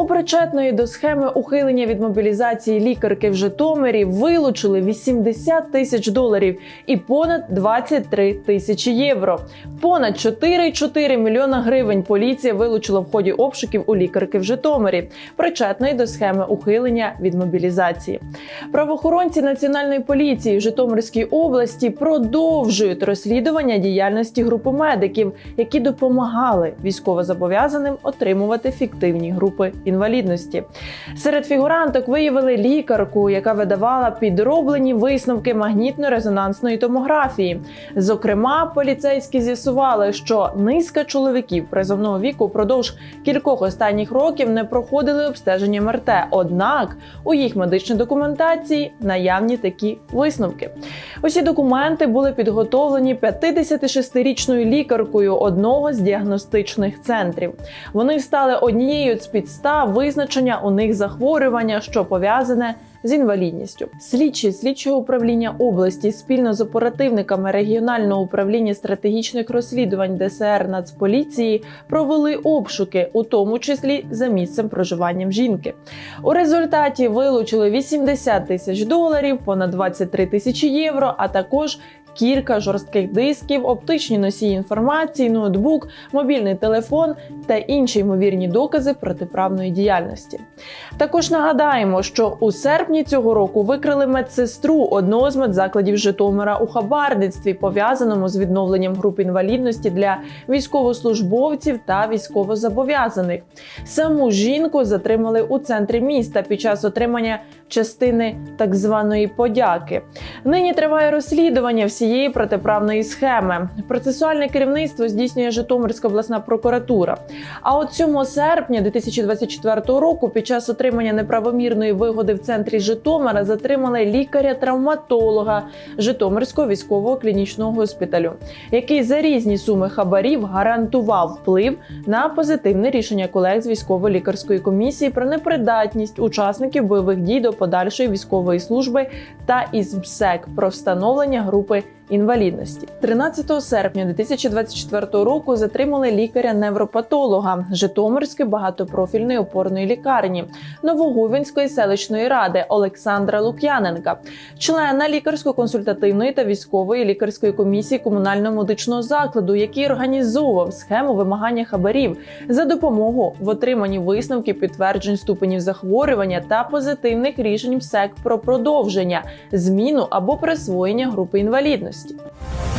У причетної до схеми ухилення від мобілізації лікарки в Житомирі вилучили 80 тисяч доларів і понад 23 тисячі євро. Понад 4,4 мільйона гривень поліція вилучила в ході обшуків у лікарки в Житомирі, причетної до схеми ухилення від мобілізації. Правоохоронці національної поліції в Житомирській області продовжують розслідування діяльності групи медиків, які допомагали військовозобов'язаним отримувати фіктивні групи інвалідності. Серед фігуранток виявили лікарку, яка видавала підроблені висновки магнітно-резонансної томографії. Зокрема, поліцейські з'ясували, що низка чоловіків призовного віку впродовж кількох останніх років не проходили обстеження МРТ. Однак у їх медичній документації наявні такі висновки. Усі документи були підготовлені 56-річною лікаркою одного з діагностичних центрів. Вони стали однією з підстав визначення у них захворювання, що пов'язане з інвалідністю. Слідчі слідчого управління області спільно з оперативниками регіонального управління стратегічних розслідувань ДСР Нацполіції провели обшуки, у тому числі за місцем проживанням жінки. У результаті вилучили 80 тисяч доларів, понад 23 тисячі євро, а також кілька жорстких дисків, оптичні носії інформації, ноутбук, мобільний телефон та інші ймовірні докази протиправної діяльності. Також нагадаємо, що у серпні цього року викрили медсестру одного з медзакладів Житомира у хабарництві, пов'язаному з відновленням груп інвалідності для військовослужбовців та військовозобов'язаних. Саму жінку затримали у центрі міста під час отримання частини так званої подяки. Нині триває розслідування всієї протиправної схеми. Процесуальне керівництво здійснює Житомирська обласна прокуратура. А от 7 серпня 2024 року, під час отримання неправомірної вигоди в центрі Житомира, затримали лікаря-травматолога Житомирського військового клінічного госпіталю, який за різні суми хабарів гарантував вплив на позитивне рішення колег з військово-лікарської комісії про непридатність учасників бойових дій до подальшої військової служби та із МСЕК про встановлення групи інвалідності. 13 серпня 2024 року затримали лікаря-невропатолога Житомирської багатопрофільної опорної лікарні Новогувінської селищної ради Олександра Лук'яненка, члена лікарсько-консультативної та військової лікарської комісії комунального медичного закладу, який організовував схему вимагання хабарів за допомогу в отриманні висновків підтверджень ступенів захворювання та позитивних рішень МСЕК про продовження, зміну або присвоєння групи інвалідності користь.